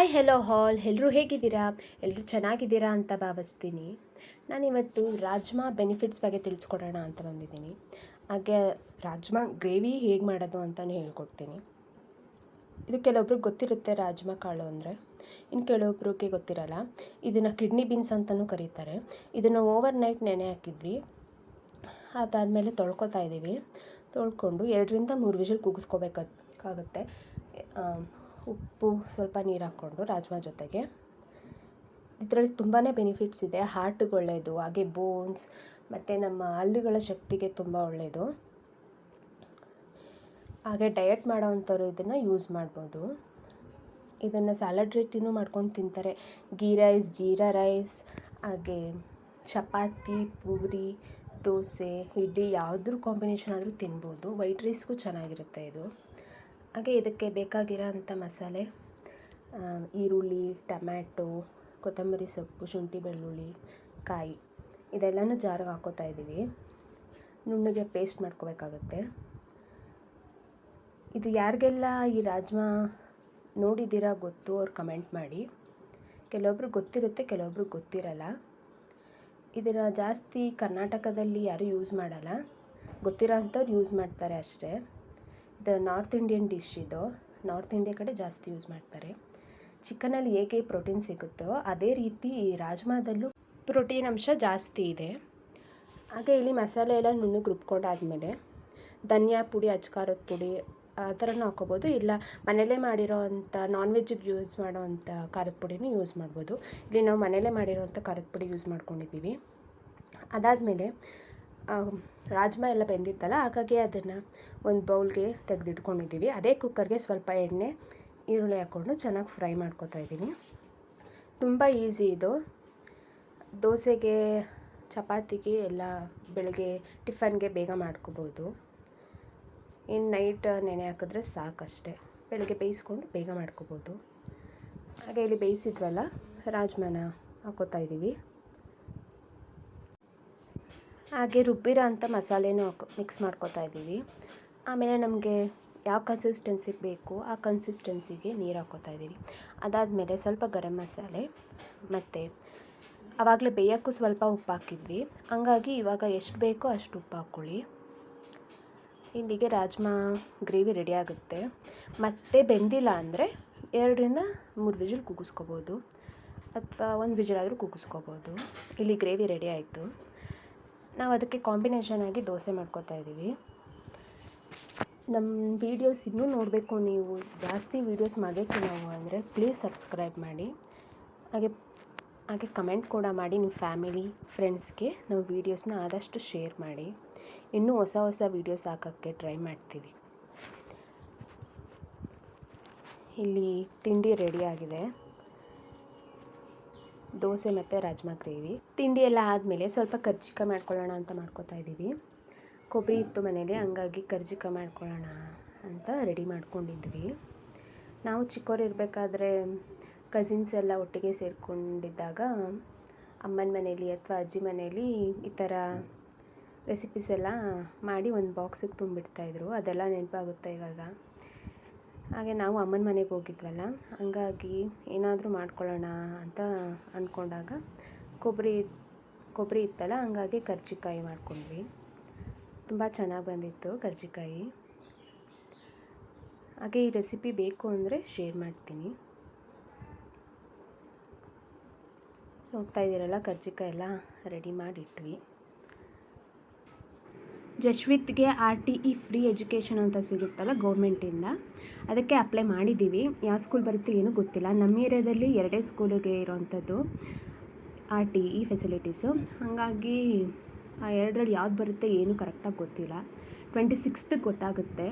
Hi hello ಹಾಲ್ ಎಲ್ಲರೂ ಹೇಗಿದ್ದೀರಾ? ಎಲ್ಲರೂ ಚೆನ್ನಾಗಿದ್ದೀರಾ ಅಂತ ಭಾವಿಸ್ತೀನಿ. ನಾನಿವತ್ತು ರಾಜ್ಮಾ ಬೆನಿಫಿಟ್ಸ್ ಬಗ್ಗೆ ತಿಳಿಸ್ಕೊಡೋಣ ಅಂತ ಬಂದಿದ್ದೀನಿ. ಹಾಗೆ ರಾಜ್ಮಾ ಗ್ರೇವಿ ಹೇಗೆ ಮಾಡೋದು ಅಂತಲೂ ಹೇಳ್ಕೊಡ್ತೀನಿ. ಇದು ಕೆಲವೊಬ್ರಿಗೆ ಗೊತ್ತಿರುತ್ತೆ ರಾಜ್ಮಾ ಕಾಳು ಅಂದರೆ. ಇನ್ನು ಕೆಲವೊಬ್ರಿಗೆ ಗೊತ್ತಿರಲ್ಲ. ಇದನ್ನು ಕಿಡ್ನಿ ಬೀನ್ಸ್ ಅಂತಲೂ ಕರೀತಾರೆ. ಇದನ್ನು ಓವರ್ ನೈಟ್ ನೆನೆ ಹಾಕಿದ್ವಿ. ಅದಾದಮೇಲೆ ತೊಳ್ಕೊತಾ ಇದ್ದೀವಿ ತೊಳ್ಕೊಂಡು ಎರಡರಿಂದ ಮೂರು ವಿಷಲ್ ಕೂಗಿಸ್ಕೋಬೇಕಾಗುತ್ತೆ ಉಪ್ಪು ಸ್ವಲ್ಪ ನೀರು ಹಾಕ್ಕೊಂಡು ರಾಜ್ಮಾ ಜೊತೆಗೆ. ಇದರಲ್ಲಿ ತುಂಬಾ ಬೆನಿಫಿಟ್ಸ್ ಇದೆ. ಹಾರ್ಟ್ಗೆ ಒಳ್ಳೆಯದು ಹಾಗೆ ಬೋನ್ಸ್ ಮತ್ತು ನಮ್ಮ ಹಲ್ಲುಗಳ ಶಕ್ತಿಗೆ ತುಂಬ ಒಳ್ಳೆಯದು ಹಾಗೆ ಡಯಟ್ ಮಾಡೋವಂಥವ್ರು ಇದನ್ನು ಯೂಸ್ ಮಾಡ್ಬೋದು. ಇದನ್ನು ಸ್ಯಾಲಡ್ ರೀತಿನೂ ಮಾಡ್ಕೊಂಡು ತಿಂತಾರೆ. ಗೀ ರೈಸ್ ಜೀರಾ ರೈಸ್ ಹಾಗೆ ಚಪಾತಿ, ಪೂರಿ, ದೋಸೆ, ಇಡ್ಲಿ ಯಾವುದ್ರ ಕಾಂಬಿನೇಷನ್ ಆದರೂ ತಿನ್ಬೋದು. ವೈಟ್ ರೈಸ್ಗೂ ಚೆನ್ನಾಗಿರುತ್ತೆ ಇದು. ಹಾಗೆ ಇದಕ್ಕೆ ಬೇಕಾಗಿರೋ ಅಂಥ ಮಸಾಲೆ ಈರುಳ್ಳಿ, ಟಮ್ಯಾಟೊ, ಕೊತ್ತಂಬರಿ ಸೊಪ್ಪು, ಶುಂಠಿ, ಬೆಳ್ಳುಳ್ಳಿ, ಕಾಯಿ ಇದೆಲ್ಲನೂ ಜಾರಿಗೆ ಹಾಕೋತಾ ಇದ್ದೀವಿ. ನುಣ್ಣಗೆ ಪೇಸ್ಟ್ ಮಾಡ್ಕೋಬೇಕಾಗತ್ತೆ. ಇದು ಯಾರಿಗೆಲ್ಲ ಈ ರಾಜ್ಮಾ ನೋಡಿದ್ದೀರಾ ಗೊತ್ತು ಅವ್ರು ಕಮೆಂಟ್ ಮಾಡಿ. ಕೆಲವೊಬ್ರು ಗೊತ್ತಿರುತ್ತೆ, ಕೆಲವೊಬ್ರು ಗೊತ್ತಿರಲ್ಲ. ಇದನ್ನು ಜಾಸ್ತಿ ಕರ್ನಾಟಕದಲ್ಲಿ ಯಾರೂ ಯೂಸ್ ಮಾಡಲ್ಲ. ಗೊತ್ತಿರೋ ಅಂಥವ್ರು ಯೂಸ್ ಮಾಡ್ತಾರೆ ಅಷ್ಟೇ. ಇದು ನಾರ್ತ್ ಇಂಡಿಯನ್ ಡಿಶ್ ಇದು. ನಾರ್ತ್ ಇಂಡಿಯಾ ಕಡೆ ಜಾಸ್ತಿ ಯೂಸ್ ಮಾಡ್ತಾರೆ. ಚಿಕನಲ್ಲಿ ಹೇಗೆ ಪ್ರೋಟೀನ್ ಸಿಗುತ್ತೋ ಅದೇ ರೀತಿ ರಾಜ್ಮಾದಲ್ಲೂ ಪ್ರೋಟೀನ್ ಅಂಶ ಜಾಸ್ತಿ ಇದೆ. ಹಾಗೆ ಇಲ್ಲಿ ಮಸಾಲೆ ಎಲ್ಲ ನುಣ್ಣಗೆ ರುಬ್ಕೊಂಡಾದಮೇಲೆ ಧನಿಯಾ ಪುಡಿ ಅಚ್ಕಾರದ ಪುಡಿ ಆ ಥರನೂ ಹಾಕೋಬೋದು ಇಲ್ಲ ಮನೆಯಲ್ಲೇ ಮಾಡಿರೋ ಅಂಥ ನಾನ್ ವೆಜ್ಗೆ ಯೂಸ್ ಮಾಡೋ ಅಂಥ ಖಾರದ ಪುಡಿನೂ ಯೂಸ್ ಮಾಡ್ಬೋದು. ಇಲ್ಲಿ ನಾವು ಮನೇಲೇ ಮಾಡಿರೋವಂಥ ಖಾರದ ಪುಡಿ ಯೂಸ್ ಮಾಡ್ಕೊಂಡಿದ್ದೀವಿ. ಅದಾದಮೇಲೆ ರಾಜ್ಮಾ ಎಲ್ಲ ಬೆಂದಿತ್ತಲ್ಲ, ಹಾಗಾಗಿ ಅದನ್ನು ಒಂದು ಬೌಲ್ಗೆ ತೆಗೆದಿಟ್ಕೊಂಡಿದ್ದೀವಿ ಅದೇ ಕುಕ್ಕರ್ಗೆ ಸ್ವಲ್ಪ ಎಣ್ಣೆ, ಈರುಳ್ಳಿ ಹಾಕ್ಕೊಂಡು ಚೆನ್ನಾಗಿ ಫ್ರೈ ಮಾಡ್ಕೊತಾ ಇದ್ದೀನಿ. ತುಂಬ ಈಸಿ ಇದು. ದೋಸೆಗೆ, ಚಪಾತಿಗೆ ಎಲ್ಲ ಬೆಳಗ್ಗೆ ಟಿಫನ್ಗೆ ಬೇಗ ಮಾಡ್ಕೋಬೋದು. ಇನ್ನು ನೈಟ್ ನೆನೆ ಹಾಕಿದ್ರೆ ಸಾಕಷ್ಟೇ. ಬೆಳಗ್ಗೆ ಬೇಯಿಸ್ಕೊಂಡು ಬೇಗ ಮಾಡ್ಕೋಬೋದು. ಹಾಗೆ ಇಲ್ಲಿ ಬೇಯಿಸಿದ್ವಲ್ಲ, ರಾಜ್ಮಾನ ಹಾಕೋತಾ ಇದ್ದೀವಿ ಹಾಗೆ ರುಬ್ಬಿರೋ ಅಂಥ ಮಸಾಲೆನೂ ಹಾಕೊ ಮಿಕ್ಸ್ ಮಾಡ್ಕೋತಾ ಇದ್ದೀವಿ. ಆಮೇಲೆ ನಮಗೆ ಯಾವ ಕನ್ಸಿಸ್ಟೆನ್ಸಿಗೆ ಬೇಕು, ಆ ಕನ್ಸಿಸ್ಟೆನ್ಸಿಗೆ ನೀರು ಹಾಕ್ಕೋತಾ ಇದ್ದೀವಿ. ಅದಾದಮೇಲೆ ಸ್ವಲ್ಪ ಗರಂ ಮಸಾಲೆ ಮತ್ತು ಆವಾಗಲೇ ಬೇಯೋಕ್ಕೂ ಸ್ವಲ್ಪ ಉಪ್ಪು ಹಾಕಿದ್ವಿ. ಹಂಗಾಗಿ ಇವಾಗ ಎಷ್ಟು ಬೇಕೋ ಅಷ್ಟು ಉಪ್ಪು ಹಾಕ್ಕೊಳ್ಳಿ. ಇಲ್ಲಿಗೆ ರಾಜ್ಮಾ ಗ್ರೇವಿ ರೆಡಿ ಆಗುತ್ತೆ. ಮತ್ತೆ ಬೆಂದಿಲ್ಲ ಅಂದರೆ ಎರಡರಿಂದ ಮೂರು ವಿಜಿಲ್ ಕೂಗಿಸ್ಕೋಬೋದು ಅಥವಾ ಒಂದು ವಿಜಿಲಾದರೂ ಕೂಗಿಸ್ಕೋಬೋದು ಇಲ್ಲಿ ಗ್ರೇವಿ ರೆಡಿ ಆಯಿತು. ನಾವು ಅದಕ್ಕೆ ಕಾಂಬಿನೇಷನ್ ಆಗಿ ದೋಸೆ ಮಾಡ್ಕೋತಾ ಇದ್ದೀವಿ. ನಮ್ಮ ವೀಡಿಯೋಸ್ ಇನ್ನೂ ನೋಡಬೇಕು ನೀವು. ಜಾಸ್ತಿ ವೀಡಿಯೋಸ್ ಮಾಡಬೇಕು ನಾವು ಅಂದರೆ ಪ್ಲೀಸ್ ಸಬ್ಸ್ಕ್ರೈಬ್ ಮಾಡಿ. ಹಾಗೆ ಹಾಗೆ ಕಮೆಂಟ್ ಕೂಡ ಮಾಡಿ ನಿಮ್ಮ ಫ್ಯಾಮಿಲಿ ಫ್ರೆಂಡ್ಸ್ಗೆ ನಾವು ವೀಡಿಯೋಸ್ನ ಆದಷ್ಟು ಶೇರ್ ಮಾಡಿ. ಇನ್ನೂ ಹೊಸ ಹೊಸ ವೀಡಿಯೋಸ್ ಹಾಕೋಕ್ಕೆ ಟ್ರೈ ಮಾಡ್ತೀವಿ. ಇಲ್ಲಿ ತಿಂಡಿ ರೆಡಿ ಆಗಿದೆ. ದೋಸೆ ಮತ್ತು ರಾಜ್ಮಾ ಗ್ರೇವಿ. ತಿಂಡಿ ಎಲ್ಲ ಆದಮೇಲೆ ಸ್ವಲ್ಪ ಕರ್ಜಿಕ ಮಾಡ್ಕೊಳ್ಳೋಣ ಅಂತ ಮಾಡ್ಕೋತಾ ಇದ್ದೀವಿ ಕೊಬ್ಬರಿ ಇತ್ತು ಮನೇಲಿ ಹಂಗಾಗಿ ಕರ್ಜಿಕ ಮಾಡ್ಕೊಳ್ಳೋಣ ಅಂತ ರೆಡಿ ಮಾಡ್ಕೊಂಡಿದ್ವಿ. ನಾವು ಚಿಕ್ಕವ್ರು ಇರಬೇಕಾದ್ರೆ ಕಸಿನ್ಸ್ ಎಲ್ಲ ಒಟ್ಟಿಗೆ ಸೇರಿಕೊಂಡಿದ್ದಾಗ ಅಮ್ಮನ ಮನೇಲಿ ಅಥವಾ ಅಜ್ಜಿ ಮನೇಲಿ ಈ ಥರ ರೆಸಿಪೀಸ್ ಎಲ್ಲ ಮಾಡಿ ಒಂದು ಬಾಕ್ಸಿಗೆ ತುಂಬಿಡ್ತಾಯಿದ್ರು ಅದೆಲ್ಲ ನೆನಪಾಗುತ್ತೆ ಇವಾಗ. ಹಾಗೆ ನಾವು ಅಮ್ಮನ ಮನೆಗೆ ಹೋಗಿದ್ವಲ್ಲ, ಹಂಗಾಗಿ ಏನಾದರೂ ಮಾಡ್ಕೊಳ್ಳೋಣ ಅಂತ ಅಂದ್ಕೊಂಡಾಗ ಕೊಬ್ಬರಿ ಕೊಬ್ಬರಿ ಇತ್ತಲ್ಲ, ಹಂಗಾಗಿ ಕರ್ಜಿಕಾಯಿ ಮಾಡ್ಕೊಂಡ್ವಿ. ತುಂಬ ಚೆನ್ನಾಗಿ ಬಂದಿತ್ತು ಕರ್ಜಿಕಾಯಿ. ಹಾಗೆ ಈ ರೆಸಿಪಿ ಬೇಕು ಅಂದರೆ ಶೇರ್ ಮಾಡ್ತೀನಿ. ನೋಡ್ತಾ ಇದ್ದೀರಲ್ಲ ಕರ್ಜಿಕಾಯಿ ಎಲ್ಲ ರೆಡಿ ಮಾಡಿಟ್ವಿ. ಜಶ್ವಿತ್ಗೆ R T E free education ಅಂತ ಸಿಗುತ್ತಲ್ಲ ಗೌರ್ಮೆಂಟಿಂದ, ಅದಕ್ಕೆ ಅಪ್ಲೈ ಮಾಡಿದ್ದೀವಿ ಯಾವ ಸ್ಕೂಲ್ ಬರುತ್ತೆ ಏನೂ ಗೊತ್ತಿಲ್ಲ. ನಮ್ಮ ಏರಿಯಾದಲ್ಲಿ ಎರಡೇ ಸ್ಕೂಲಿಗೆ ಇರುವಂಥದ್ದು ಆರ್ ಟಿ ಇ ಫೆಸಿಲಿಟೀಸು ಹಾಗಾಗಿ ಆ ಎರಡರಲ್ಲಿ ಯಾವ್ದು ಬರುತ್ತೆ ಏನೂ ಕರೆಕ್ಟಾಗಿ ಗೊತ್ತಿಲ್ಲ. ಟ್ವೆಂಟಿ ಸಿಕ್ಸ್ತ್ ಗೊತ್ತಾಗುತ್ತೆ.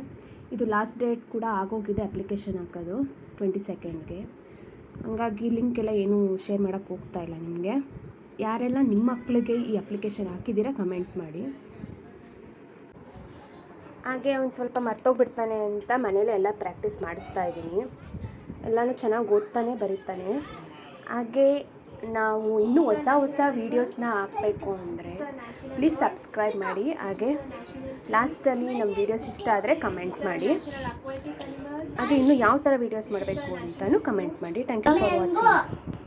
ಇದು ಲಾಸ್ಟ್ ಡೇಟ್ ಕೂಡ ಆಗೋಗಿದೆ ಅಪ್ಲಿಕೇಶನ್ ಹಾಕೋದು ಟ್ವೆಂಟಿ ಸೆಕೆಂಡ್ಗೆ ಹಂಗಾಗಿ ಲಿಂಕ್ ಎಲ್ಲ ಏನೂ ಶೇರ್ ಮಾಡೋಕ್ಕೆ ಹೋಗ್ತಾ ಇಲ್ಲ ನಿಮಗೆ. ಯಾರೆಲ್ಲ ನಿಮ್ಮ ಮಕ್ಕಳಿಗೆ ಈ ಅಪ್ಲಿಕೇಶನ್ ಹಾಕಿದ್ದೀರಾ ಕಮೆಂಟ್ ಮಾಡಿ. ಹಾಗೆ ಅವ್ನು ಸ್ವಲ್ಪ ಮರ್ತೋಗ್ಬಿಡ್ತಾನೆ ಅಂತ ಮನೇಲಿ ಎಲ್ಲ ಪ್ರಾಕ್ಟೀಸ್ ಮಾಡಿಸ್ತಾ ಇದ್ದೀನಿ. ಎಲ್ಲನೂ ಚೆನ್ನಾಗಿ ಓದ್ತಾನೆ ಬರೀತಾನೆ. ಹಾಗೆ ನಾವು ಇನ್ನೂ ಹೊಸ ಹೊಸ ವೀಡಿಯೋಸ್ನ ಹಾಕಬೇಕು ಅಂದರೆ ಪ್ಲೀಸ್ ಸಬ್ಸ್ಕ್ರೈಬ್ ಮಾಡಿ. ಹಾಗೆ ಲಾಸ್ಟಲ್ಲಿ ನಮ್ಮ ವೀಡಿಯೋಸ್ ಇಷ್ಟ ಆದರೆ ಕಮೆಂಟ್ ಮಾಡಿ. ಹಾಗೆ ಇನ್ನೂ ಯಾವ ಥರ ವೀಡಿಯೋಸ್ ಮಾಡಬೇಕು ಅಂತಲೂ ಕಮೆಂಟ್ ಮಾಡಿ. Thank you for watching